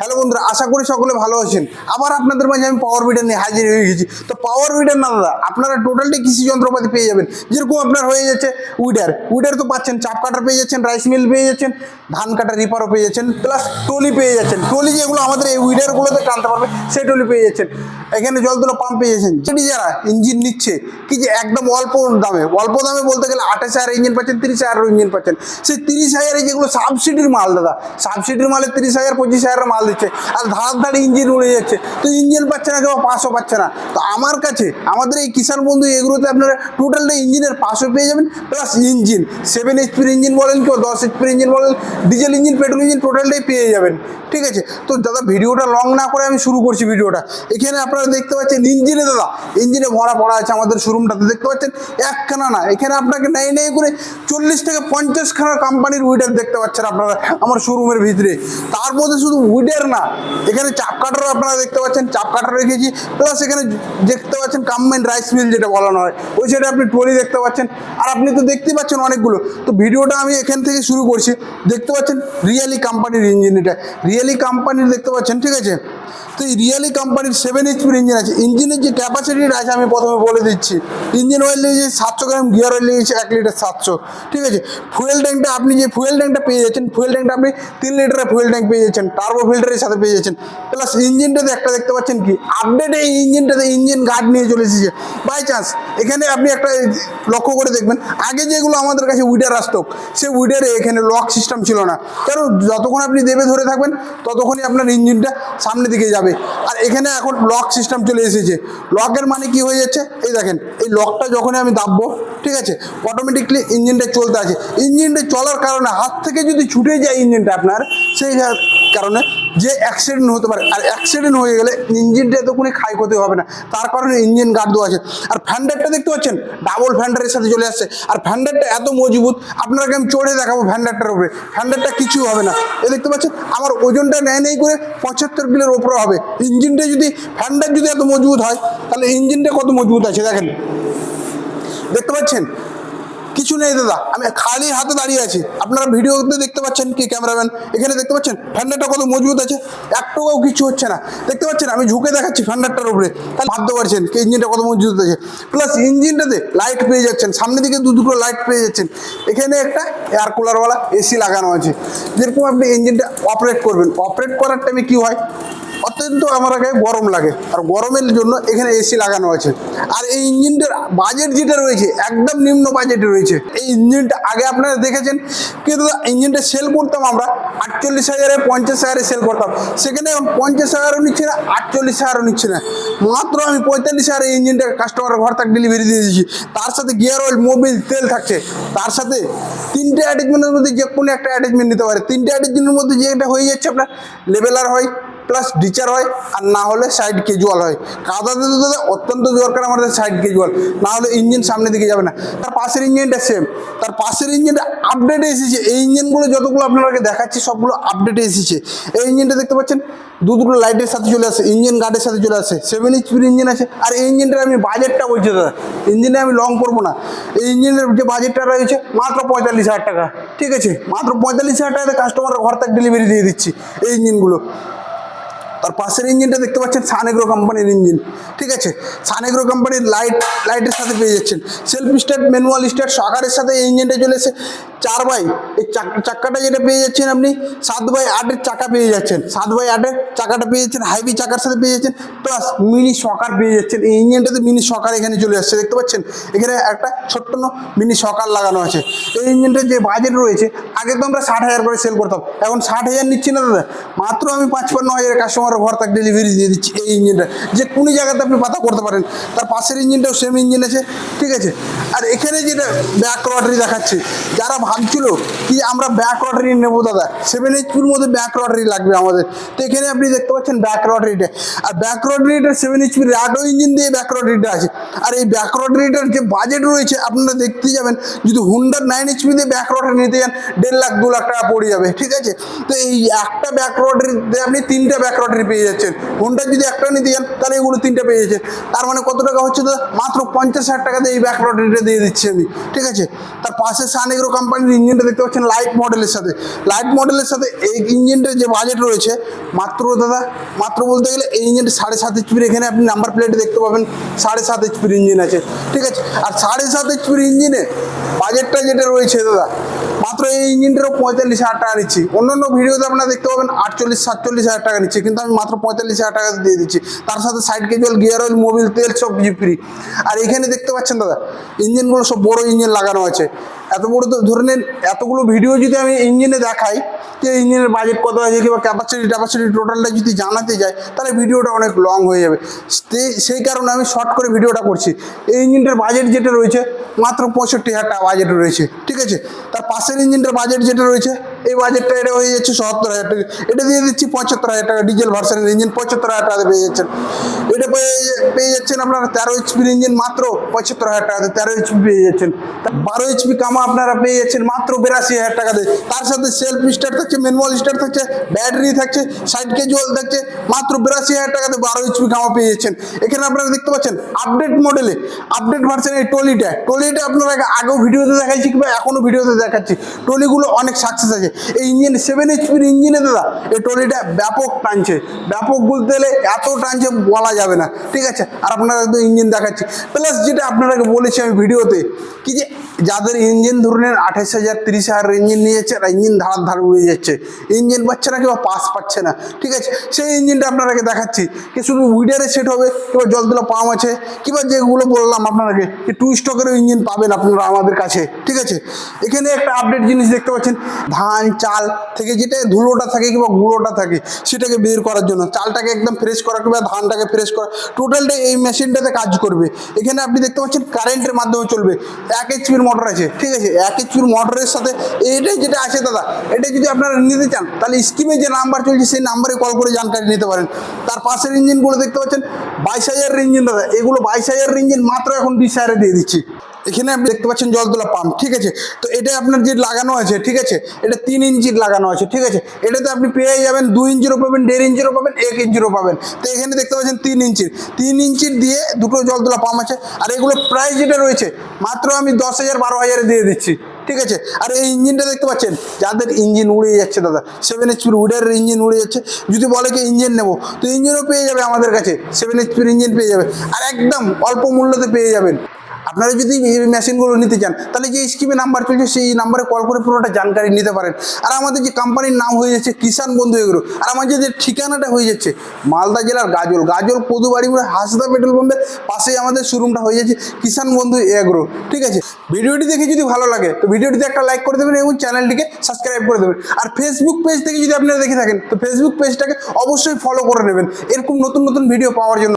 Hello বন্ধুরা, আশা করি সকলে ভালো আছেন। আবার আপনাদের মাঝে আমি পাওয়ার বিডার নিয়ে হাজির হয়ে গেছি। তো পাওয়ার বিডার না দাদা, আপনারা টোটালটি কৃষি যন্ত্রপাতি পেয়ে যাবেন। যেরকম আপনার হয়ে যাচ্ছে উইডার উইডার তো পাচ্ছেন, চাপ কাটার পেয়ে যাচ্ছেন রাইস মিল পেয়ে যাচ্ছেন, ধান কাটার রিপারও পেয়ে যাচ্ছেন প্লাস টলি পেয়ে যাচ্ছেন। টলি যেগুলো আমাদের এই উইডারগুলোতে টানতে পারবে, সেই টলি পেয়ে যাচ্ছেন। এখানে জল তোলা পাম্প পেয়ে যাচ্ছেন। যেটি যারা ইঞ্জিন নিচ্ছে, কি যে একদম অল্প দামে অল্প দামে বলতে গেলে আঠাশ হাজার ইঞ্জিন পাচ্ছেন, তিরিশ হাজার ইঞ্জিন পাচ্ছেন। সেই তিরিশ হাজারে যেগুলো সাবসিডির মাল দাদা সাবসিডির মালে তিরিশ হাজার, পঁচিশ হাজার মাল দিচ্ছে, আর ধার ধারে ইঞ্জিন উড়ে যাচ্ছে। তো ইঞ্জিন পাচ্ছে না কেউ পাঁচশো পাচ্ছে না। তো আমার কাছে, আমাদের এই কিষাণ বন্ধু এগুলোতে আপনারা টোটালটা ইঞ্জিনের পাশও পেয়ে যাবেন প্লাস ইঞ্জিন। সেভেন এইচপির ইঞ্জিন বলেন কেউ দশ এইচপির ইঞ্জিন বলেন ডিজেল ইঞ্জিন পেট্রোল ইঞ্জিন টোটালটাই পেয়ে যাবেন। ঠিক আছে? তো দাদা, ভিডিওটা লং না করে আমি শুরু করছি ভিডিওটা। এখানে আপনারা দেখতে পাচ্ছেন ইঞ্জিনে দাদা, ইঞ্জিনে ভরা পড়া আছে আমাদের শোরুমটাতে, দেখতে পাচ্ছেন? একখানা না, এখানে আপনাকে নেই নেই করে চল্লিশ থেকে পঞ্চাশখানা কোম্পানির উইডার দেখতে পাচ্ছেন আপনারা আমার শোরুমের ভিতরে। তার মধ্যে শুধু উইডার না। এখানে চাপ কাটারও আপনারা দেখতে পাচ্ছেন, চাপ কাটার রেখেছি প্লাস এখানে দেখতে পাচ্ছেন কাম্বাইন্ড রাইস মিল যেটা বলানো হয়, ওই সাইডে আপনি ট্রলি দেখতে পাচ্ছেন। আর আপনি তো দেখতে পাচ্ছেন অনেকগুলো। তো ভিডিওটা আমি এখান থেকে শুরু করছি। দেখতে পাচ্ছেন রিয়ালি কোম্পানির ইঞ্জিন এটা। রিয়ালি কোম্পানির দেখতে পাচ্ছেন, ঠিক আছে? তো এই রিয়ালি কোম্পানির সেভেন এইচপির ইঞ্জিন আছে। ইঞ্জিনের যে ক্যাপাসিটিটা আছে, আমি প্রথমে বলে দিচ্ছি। ইঞ্জিন অয়েল লেগেছে সাতশো গ্রাম গিয়ার অয়েল লেগেছে এক লিটার সাতশো। ঠিক আছে? ফুয়েল ট্যাঙ্কটা আপনি যে ফুয়েল ট্যাঙ্কটা পেয়ে যাচ্ছেন ফুয়েল ট্যাঙ্কটা আপনি তিন লিটারের ফুয়েল ট্যাঙ্ক পেয়ে যাচ্ছেন টার্বো ফিল্টারের সাথে পেয়ে যাচ্ছেন। প্লাস ইঞ্জিনটাতে একটা দেখতে পাচ্ছেন কি? আপডেট এই ইঞ্জিনটাতে ইঞ্জিন গার্ড নিয়ে চলে এসেছে। বাই চান্স এখানে আপনি একটা লক্ষ্য করে দেখবেন, আগে যেগুলো আমাদের কাছে উইডার আসতো সে উইডারে এখানে লক সিস্টেম ছিল না। কারণ যতক্ষণ আপনি দেবে ধরে থাকবেন, ততক্ষণই আপনার ইঞ্জিনটা সামনের দিকে যাবে। আর এখানে এখন লক সিস্টেম চলে এসেছে। লকের মানে কি হয়ে যাচ্ছে? এই দেখেন, এই লকটা যখনই আমি দাববো, ঠিক আছে অটোমেটিকলি ইঞ্জিনটা চলতে আছে। ইঞ্জিনটা চলার কারণে হাত থেকে যদি ছুটে যায় ইঞ্জিনটা আপনার, সেই কারণে যে অ্যাক্সিডেন্ট হতে পারে। আর অ্যাক্সিডেন্ট হয়ে গেলে ইঞ্জিনটা এতক্ষণে খাই করতে হবে না। তার কারণে ইঞ্জিন গার্ড দেওয়া আছে আর ফ্যান্ডারটা দেখতে পাচ্ছেন? ডাবল ফ্যান্ডারের সাথে চলে আসছে। আর ফ্যান্ডারটা এত মজবুত, আপনাকে আমি চড়ে দেখাবো ফ্যান্ডারটার উপরে। ফ্যান্ডারটা কিছু হবে না। এ দেখতে পাচ্ছেন? আমার ওজনটা নেয় নেই করে পঁচাত্তর কিলোর ওপরে হবে। ইঞ্জিনটা যদি ফ্যান্ডার যদি এত মজবুত হয়, তাহলে ইঞ্জিনটা কত মজবুত আছে দেখেন। দেখতে পাচ্ছেন? কিছু নেই দাদা, আমি খালি হাতে দাঁড়িয়ে আছি। আপনারা ভিডিওতে দেখতে পাচ্ছেন কি ক্যামেরাম্যান এখানে দেখতে পাচ্ছেন ফ্যান্ডারটা কত মজবুত আছে। একটুও কিছু হচ্ছে না। দেখতে পাচ্ছেন, আমি ঝুঁকে দেখাচ্ছি ফ্যান্ডারটার উপরে। তাহলে ভাবতে পারছেন কি ইঞ্জিনটা কত মজবুত আছে। প্লাস ইঞ্জিনটাতে লাইট পেয়ে যাচ্ছেন। সামনে দিকে দু দুটো লাইট পেয়ে যাচ্ছেন। এখানে একটা এয়ার কুলারওয়ালা এসি লাগানো আছে। যেরকম আপনি ইঞ্জিনটা অপারেট করবেন। অপারেট করার টাইমে কী হয়? অত্যন্ত আমার আগে গরম লাগে। আর গরমের জন্য এখানে এসি লাগানো আছে। আর এই ইঞ্জিনটার বাজেট যেটা রয়েছে, একদম নিম্ন বাজেটে রয়েছে। এই ইঞ্জিনটা আগে আপনারা দেখেছেন, কিন্তু ইঞ্জিনটা সেল করতাম আমরা আটচল্লিশ হাজারে, পঞ্চাশ হাজারে সেল করতাম। সেখানে পঞ্চাশ হাজারও নিচ্ছে না, আটচল্লিশ হাজারও নিচ্ছে না। মাত্র আমি পঁয়তাল্লিশ হাজারে ইঞ্জিনটা কাস্টমারের ঘর তাক ডেলিভারি দিয়ে দিয়েছি। তার সাথে গিয়ার অয়েল মোবিল তেল থাকছে। তার সাথে তিনটে অ্যাটাচমেন্টের মধ্যে যে কোনো একটা অ্যাটাচমেন্ট নিতে পারে। তিনটে অ্যাটাচমেন্টের মধ্যে যে একটা হয়ে যাচ্ছে আপনার লেভেলার হয়। প্লাস ডিচার হয়, আর না হলে সাইড কেজুয়াল হয়। কাদাতে তো দাদা অত্যন্ত দরকার আমাদের সাইড কেজুয়াল না হলে ইঞ্জিন সামনের দিকে যাবে না। তার পাশের ইঞ্জিনটা সেম তার পাশের ইঞ্জিনটা আপডেটে এসেছে। এই ইঞ্জিনগুলো যতগুলো আপনাকে দেখাচ্ছি, সবগুলো আপডেটে এসেছে। এই ইঞ্জিনটা দেখতে পাচ্ছেন? দু দুটো লাইটের সাথে চলে আসে ইঞ্জিন গার্ডের সাথে চলে আসে সেভেন এইচপির ইঞ্জিন আছে। আর এই ইঞ্জিনটার আমি বাজেটটা বলছি, দাদা। ইঞ্জিনে আমি লং করব না। এই ইঞ্জিনের যে বাজেটটা রয়েছে, মাত্র পঁয়তাল্লিশ হাজার টাকা। ঠিক আছে? মাত্র পঁয়তাল্লিশ হাজার টাকাতে কাস্টমারের ঘর থেকে ডেলিভারি দিয়ে দিচ্ছি, এই ইঞ্জিনগুলো তার পাশের ইঞ্জিনটা দেখতে পাচ্ছেন সানেগ্রো কোম্পানির ইঞ্জিন, ঠিক আছে? সানেগ্রো কোম্পানির লাইট লাইটের সাথে পেয়ে যাচ্ছেন। সেলফ স্টার্ট ম্যানুয়াল স্টার্ট সকারের সাথে এই ইঞ্জিনটা চলে এসে চার বাই, এই চাক- চাক্কাটা যেটা পেয়ে যাচ্ছেন আপনি, সাত বাই আটের চাকা পেয়ে যাচ্ছেন। সাত বাই আটের চাকাটা পেয়ে যাচ্ছেন হাইবি চাকার সাথে পেয়ে যাচ্ছেন প্লাস মিনি সকার পেয়ে যাচ্ছেন। এই ইঞ্জিনটাতে মিনি সকার এখানে চলে আসছে, দেখতে পাচ্ছেন? এখানে একটা ছোট্ট মিনি সকার লাগানো আছে। এই ইঞ্জিনটার যে বাজেট রয়েছে, আগে তো আমরা ষাট হাজার করে সেল করতাম, এখন ষাট হাজার নিচ্ছি না দাদা। মাত্র আমি পাঁচপান্ন হাজার কাস্টমারের ঘর তাক ডেলিভারি দিয়ে দিচ্ছি এই ইঞ্জিনটা যে কোনো জায়গাতে আপনি পাতা করতে পারেন, তার পাশের ইঞ্জিনটাও সেম ইঞ্জিন আছে, ঠিক আছে? আর এখানে যেটা ব্যাক রটারি দেখাচ্ছে, যারা ভাবছিল কি আমরা ব্যাক রটারি নেব দাদা সেভেন এইচপির মধ্যে ব্যাক রটারি লাগবে আমাদের। তো এখানে আপনি দেখতে পাচ্ছেন ব্যাক রটারিটা আর ব্যাক রটারিটা সেভেন এইচপির র্যাডো ইঞ্জিন দিয়ে ব্যাক রটারিটা আছে। আর এই ব্যাক রটারিটার যে বাজেট রয়েছে, আপনারা দেখতে যাবেন, যদি হুন্ডার নাইন এইচপি দিয়ে ব্যাক রটারি নিতে যান, দেড় লাখ, দু লাখ টাকা পড়ে যাবে, ঠিক আছে? তো এই একটা ব্যাক রটারিতে আপনি তিনটা ব্যাক রটারি পেয়ে যাচ্ছেন। হোন্ডা যদি একটা নিতে যান তাহলে এগুলো তিনটা পেয়ে যাচ্ছেন। তার মানে কত টাকা হচ্ছে দাদা? মাত্র পঞ্চাশ হাজার টাকাতে এই ব্যাক লটারিটা দিয়ে দিচ্ছি আমি। ঠিক আছে? তার পাশে সানেগ্রো কোম্পানির ইঞ্জিনটা দেখতে পাচ্ছেন লাইট মডেলের সাথে। লাইট মডেলের সাথে এই ইঞ্জিনটার যে বাজেট রয়েছে, মাত্র দাদা, মাত্র বলতে গেলে এই ইঞ্জিনটা সাড়ে সাত এইচপির এখানে আপনি নাম্বার প্লেটে দেখতে পাবেন, সাড়ে সাত এইচপির ইঞ্জিন আছে। ঠিক আছে? আর সাড়ে সাত এইচপির ইঞ্জিনে বাজেটটা যেটা রয়েছে দাদা মাত্র এই ইঞ্জিনটারও পঁয়তাল্লিশ হাজার টাকা নিচ্ছি অন্যান্য ভিডিওতে আপনারা দেখতে পাবেন আটচল্লিশ, সাতচল্লিশ হাজার টাকা নিচ্ছি কিন্তু আমি মাত্র পঁয়তাল্লিশ হাজার টাকা দিয়ে দিচ্ছি। তার সাথে side cage wheel gear oil Mobil তেল সব ফ্রি আর এখানে দেখতে পাচ্ছেন দাদা ইঞ্জিনগুলো সব বড় ইঞ্জিন লাগানো আছে। এত বড় তো ধরে নেন, এতগুলো ভিডিও যদি আমি ইঞ্জিনে দেখাই, যে ইঞ্জিনের বাজেট কত আছে, কিংবা ক্যাপাসিটি ট্যাপাসিটি টোটালটা যদি জানাতে যাই, তাহলে ভিডিওটা অনেক লং হয়ে যাবে। সেই- কারণে আমি শর্ট করে ভিডিওটা করছি। এই ইঞ্জিনটার বাজেট যেটা রয়েছে, মাত্র পঁয়ষট্টি হাজার টাকা বাজেট রয়েছে, ঠিক আছে? তার পাশের ইঞ্জিনটার বাজেট যেটা রয়েছে এই বাজেটটা এটা হয়ে যাচ্ছে সত্তর হাজার টাকা। এটা দিয়ে দিচ্ছি পঁচাত্তর হাজার টাকা ডিজেল ভার্সনের ইঞ্জিন পঁচাত্তর হাজার টাকাতে পেয়ে যাচ্ছেন। এটা পেয়ে যাচ্ছেন আপনারা তেরো এইচপির ইঞ্জিন মাত্র পঁচাত্তর হাজার টাকাতে, তেরো এইচপি পেয়ে যাচ্ছেন। বারো এইচপি কামা আপনারা পেয়ে যাচ্ছেন মাত্র বিরাশি হাজার টাকাতে। তার সাথে সেলফ স্টার্ট থাকছে ম্যানুয়াল স্টার্ট থাকছে ব্যাটারি থাকছে সাইড কেজুয়াল থাকছে, মাত্র বিরাশি হাজার টাকাতে বারো এইচপি কামা পেয়ে যাচ্ছেন। এখানে আপনারা দেখতে পাচ্ছেন আপডেট মডেলে আপডেট ভার্সন এই টলিটা টলিটা আপনারা আগেও ভিডিওতে দেখাচ্ছি কিংবা এখনও ভিডিওতে দেখাচ্ছি। টলিগুলো অনেক সাকসেস আছে। এই ইঞ্জিন সেভেন এইচপির ইঞ্জিনে দাদা, এই টলিটা ব্যাপক টানছে। ব্যাপক বলতে গেলে এত টানছে বলা যাবে না। ঠিক আছে? আর আপনারা তো ইঞ্জিন দেখাচ্ছি। প্লাস যেটা আপনারাকে বলেছি আমি ভিডিওতে, কি যে যাদের ইঞ্জিন ধরুন আঠাশ হাজার, তিরিশ হাজার ইঞ্জিন নিয়ে যাচ্ছে আর ইঞ্জিন ধার ধার উড়ে যাচ্ছে। ইঞ্জিন পাচ্ছে না কিংবা পাস পাচ্ছে না। ঠিক আছে? সেই ইঞ্জিনটা আপনারাকে দেখাচ্ছি। কি শুধু উইডারে সেট হবে, কিংবা জল তোলা পাম্প আছে, কিংবা যেগুলো বললাম আপনাকে যে টু স্টকেরও ইঞ্জিন পাবেন আপনারা আমাদের কাছে। ঠিক আছে? এখানে একটা আপডেট জিনিস দেখতে পাচ্ছেন। ধান চাল থেকে যেটা ধুলোটা থাকে কিংবা গুঁড়োটা থাকে, সেটাকে বের করার জন্য। চালটাকে একদম ফ্রেশ করা কিংবা ধানটাকে ফ্রেশ করা টোটালটা এই মেশিনটাতে কাজ করবে। এখানে আপনি দেখতে পাচ্ছেন কারেন্টের মাধ্যমে চলবে। এক এইচপির মোটর আছে, ঠিক আছে? এক এইচপির মোটরের সাথে এইটাই যেটা আছে দাদা, এটা যদি আপনারা নিতে চান, তাহলে স্কিমে যে নাম্বার চলছে, সেই নাম্বারে কল করে জানকারি নিতে পারেন। তার পাশের ইঞ্জিনগুলো দেখতে পাচ্ছেন, বাইশ হাজারের ইঞ্জিন দাদা। এগুলো বাইশ হাজারের ইঞ্জিন মাত্র এখন বিশ হাজারে দিয়ে দিচ্ছি। এখানে আপনি দেখতে পাচ্ছেন জলতলা পাম্প ঠিক আছে? তো এটা আপনার যে লাগানো আছে, ঠিক আছে? এটা তিন ইঞ্চির লাগানো আছে, ঠিক আছে? এটাতে আপনি পেয়ে যাবেন দুই ইঞ্চিরও পাবেন, দেড় ইঞ্চিরও পাবেন, এক ইঞ্চিরও পাবেন। তো এখানে দেখতে পাচ্ছেন তিন ইঞ্চির। তিন ইঞ্চির দিয়ে দুটো জলতলা পাম্প আছে, আর এগুলো প্রাইস যেটা রয়েছে, মাত্র আমি দশ হাজার, বারো হাজারে দিয়ে দিচ্ছি, ঠিক আছে? আর এই ইঞ্জিনটা দেখতে পাচ্ছেন, যাদের ইঞ্জিন উড়ে যাচ্ছে দাদা সেভেন এইচপির উডের ইঞ্জিন উড়ে যাচ্ছে। যদি বলে কি ইঞ্জিন নেব, তো ইঞ্জিনও পেয়ে যাবে আমাদের কাছে সেভেন এইচপির ইঞ্জিন পেয়ে যাবে। আর একদম অল্প মূল্যতে পেয়ে যাবেন। আপনারা যদি এই মেশিনগুলো নিতে চান, তাহলে যে স্কিমে নাম্বার চলছে, সেই নাম্বারে কল করে পুরোটা জানকারি নিতে পারেন। আর আমাদের যে কোম্পানির নাম হয়ে যাচ্ছে কিষাণ বন্ধু এগুলো আর আমাদের যে ঠিকানাটা হয়ে যাচ্ছে, মালদা জেলার গাজল। গাজল পদুবাড়ি মোড়ে হাসদা পেট্রোল পাম্পের পাশেই আমাদের শোরুমটা হয়ে যাচ্ছে কিষাণ বন্ধু এগ্রো। ঠিক আছে? ভিডিওটি দেখে যদি ভালো লাগে, তো ভিডিওটিতে একটা লাইক করে দেবেন এবং চ্যানেলটিকে সাবস্ক্রাইব করে দেবেন। আর ফেসবুক পেজ থেকে যদি আপনারা দেখে থাকেন, তো ফেসবুক পেজটাকে অবশ্যই ফলো করে নেবেন। এরকম নতুন নতুন ভিডিও পাওয়ার জন্য।